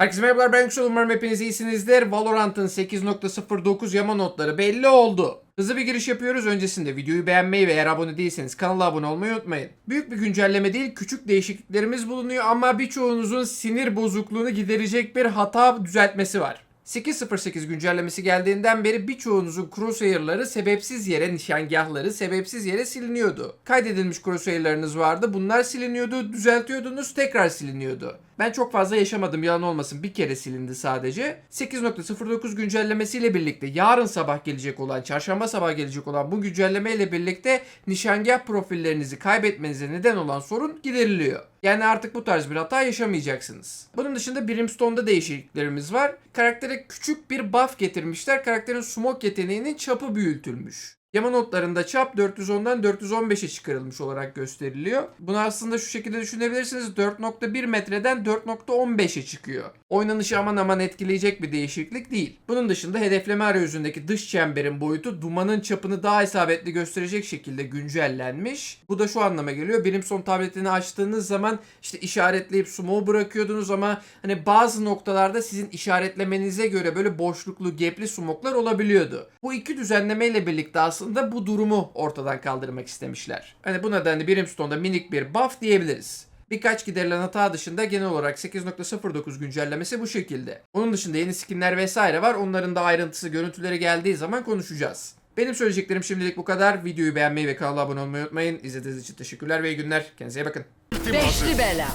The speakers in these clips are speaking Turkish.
Herkese merhabalar ben Yüksel umarım hepiniz iyisinizdir. Valorant'ın 8.09 yama notları belli oldu. Hızlı bir giriş yapıyoruz. Öncesinde videoyu beğenmeyi ve eğer abone değilseniz kanala abone olmayı unutmayın. Büyük bir güncelleme değil küçük değişikliklerimiz bulunuyor ama birçoğunuzun sinir bozukluğunu giderecek bir hata düzeltmesi var. 8.08 güncellemesi geldiğinden beri birçoğunuzun crosshair'ları sebepsiz yere nişangahları sebepsiz yere siliniyordu. Kaydedilmiş crosshair'larınız vardı. Bunlar siliniyordu, düzeltiyordunuz, tekrar siliniyordu. Ben çok fazla yaşamadım yalan olmasın. Bir kere silindi sadece. 8.09 güncellemesiyle birlikte yarın sabah gelecek olan, çarşamba sabah gelecek olan bu güncellemeyle birlikte nişangah profillerinizi kaybetmenize neden olan sorun gideriliyor. Yani artık bu tarz bir hata yaşamayacaksınız. Bunun dışında Brimstone'da değişikliklerimiz var. Karaktere küçük bir buff getirmişler. Karakterin smoke yeteneğinin çapı büyütülmüş. Yama notlarında çap 410'dan 415'e çıkarılmış olarak gösteriliyor. Bunu aslında şu şekilde düşünebilirsiniz. 4.1 metreden 4.15'e çıkıyor. Oynanışı aman aman etkileyecek bir değişiklik değil. Bunun dışında hedefleme arayüzündeki dış çemberin boyutu dumanın çapını daha isabetli gösterecek şekilde güncellenmiş. Bu da şu anlama geliyor. Brimstone tabletini açtığınız zaman işte işaretleyip smoke bırakıyordunuz ama hani bazı noktalarda sizin işaretlemenize göre böyle boşluklu, gapli smoklar olabiliyordu. Bu iki düzenlemeyle birlikte aslında bu durumu ortadan kaldırmak istemişler. Hani bu nedenle Brimstone'da minik bir buff diyebiliriz. Birkaç giderilen hata dışında genel olarak 8.09 güncellemesi bu şekilde. Onun dışında yeni skinler vesaire var. Onların da ayrıntısı, görüntüleri geldiği zaman konuşacağız. Benim söyleyeceklerim şimdilik bu kadar. Videoyu beğenmeyi ve kanala abone olmayı unutmayın. İzlediğiniz için teşekkürler ve iyi günler. Kendinize iyi bakın. Beşli bela.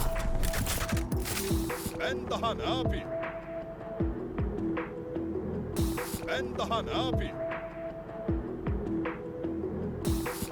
Ben daha ne yapayım? Ben daha ne yapayım?